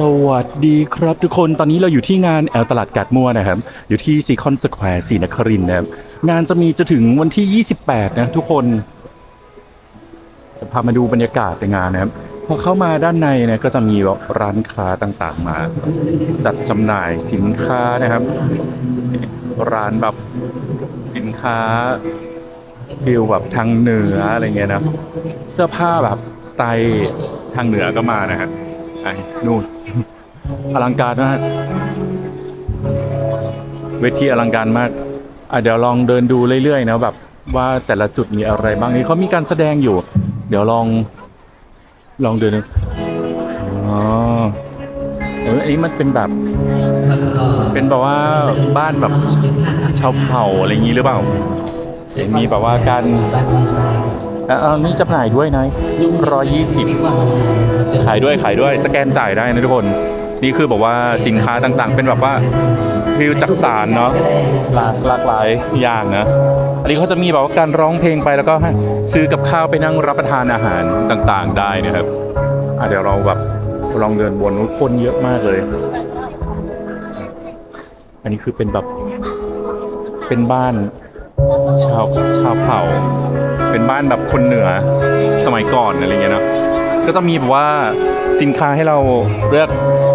สวัสดีครับทุกคนตอนนี้เราอยู่ที่งานแอลตลาดกาดมั่วนะครับ อยู่ที่ซีคอนสแควร์ศรีนครินทร์นะครับ งานจะมีจะถึงวันที่ 28 นะทุกคน จะพามาดูบรรยากาศในงานนะครับ พอเข้ามาด้านในนี่ยก็จะมีแบบร้านค้าต่างๆมา จัดจำหน่ายสินค้านะครับ ร้านแบบสินค้าฟิลแบบทางเหนืออะไรเงี้ยนะ เสื้อผ้าแบบสไตล์ทางเหนือก็มานะฮะ ไอ้นู่นอลังการมากเวทีอลังการมากอะเดี๋ยวลองเดินดูเรื่อยๆนะแบบว่าแต่ละจุดมีอะไรบ้างนี่เขามีการแสดงอยู่ เดี๋ยวลองลองเดินดูอ๋อเอออันนี้มันเป็นแบบ เป็นแบบว่าบ้านแบบชาวเผ่าอะไรอย่างนี้หรือเปล่าเห็นมีแบบว่าการ เอานี่จำหน่ายด้วยนะร้อยยี่สิบขายด้วยขายด้วยสแกนจ่ายได้นะทุกคน นี่คือแบบว่าสินค้าต่างๆ เป็นแบบว่าฟิลจักสารเนาะหลากหลากหลายอย่างนะอันนี้เขาจะมีแบบว่าการร้องเพลงไปแล้วก็ให้ซื้อกับข้าวไปนั่งรับประทานอาหารต่างๆ ได้นะครับอะเดี๋ยวเราแบบลองเดินวนคนเยอะมากเลย อันนี้คือเป็นแบบเป็นบ้านชาวชาวเผ่าเป็น บ้านแบบคนเหนือสมัยก่อนอะไรเงี้ยเนอะก็จะมีแบบว่าสินค้าให้เราเลือก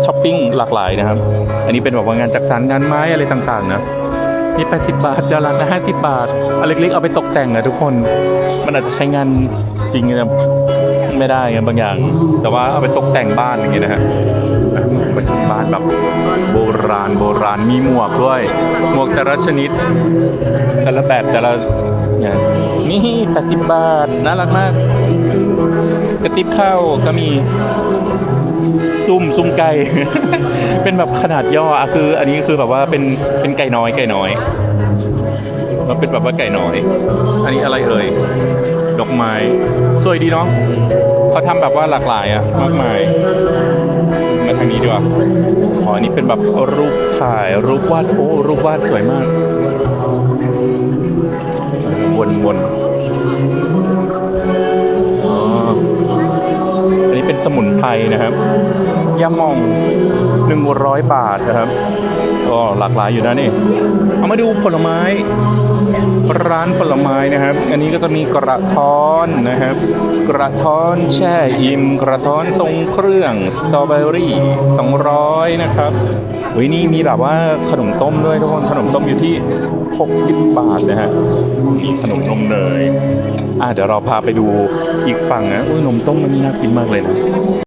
ช้อปปิ้งหลากหลายนะครับ อันนี้เป็นแบบว่างานจักสานงานไม้อะไรต่างๆนะนี่80 บาทดาราละ50 บาทอันเล็กๆเอาไปตกแต่งนะทุกคน มันอาจจะใช้งานจริงนะไม่ได้ไงบางอย่าง แต่ว่าเอาไปตกแต่งบ้านอย่างเงี้ยนะฮะอะเป็นบ้านแบบโบราณโบราณมีหมวกด้วย หมวกแต่ละชนิด แต่ละแบบแต่ละ อย่างนี่80บาท น่ารักมาก กระติบข้าวก็มีซุ่มซุ่มไก่ เป็นแบบขนาดย่ออะคือ อันนี้คือแบบว่าเป็นเป็นไก่น้อยไก่น้อยมันเป็นแบบว่าไก่น้อย อันนี้อะไรเอ่ย ดอกไม้ สวยดีเนาะเขาทำแบบว่าหลากหลายอะมากมาย มาทางนี้ดีกว่า อ๋อ อันนี้เป็นแบบรูปถ่ายรูปวาด โอ้ รูปวาดสวยมาก วนวนอ๋ออันนี้เป็นสมุนไพรนะครับยามองหนึ่งร้อยบาทนะครับก็หลากหลายอยู่นะนี่ เอามาดูผลไม้ ร้านผลไม้นะครับ อันนี้ก็จะมีกระท้อนนะครับ กระท้อนแช่อิ่มกระท้อนทรงเครื่องสตรอเบอรี่200 นะครับอุ้ยนี่มีแบบว่าขนมต้มด้วยทุกคนขนมต้มอยู่ที่ 60 บาทนะฮะมีขนมนมเนยอะเดี๋ยวเราพาไปดูอีกฝั่งนะอุ้ยนมต้มมันนี่น่ากินมากเลยนะ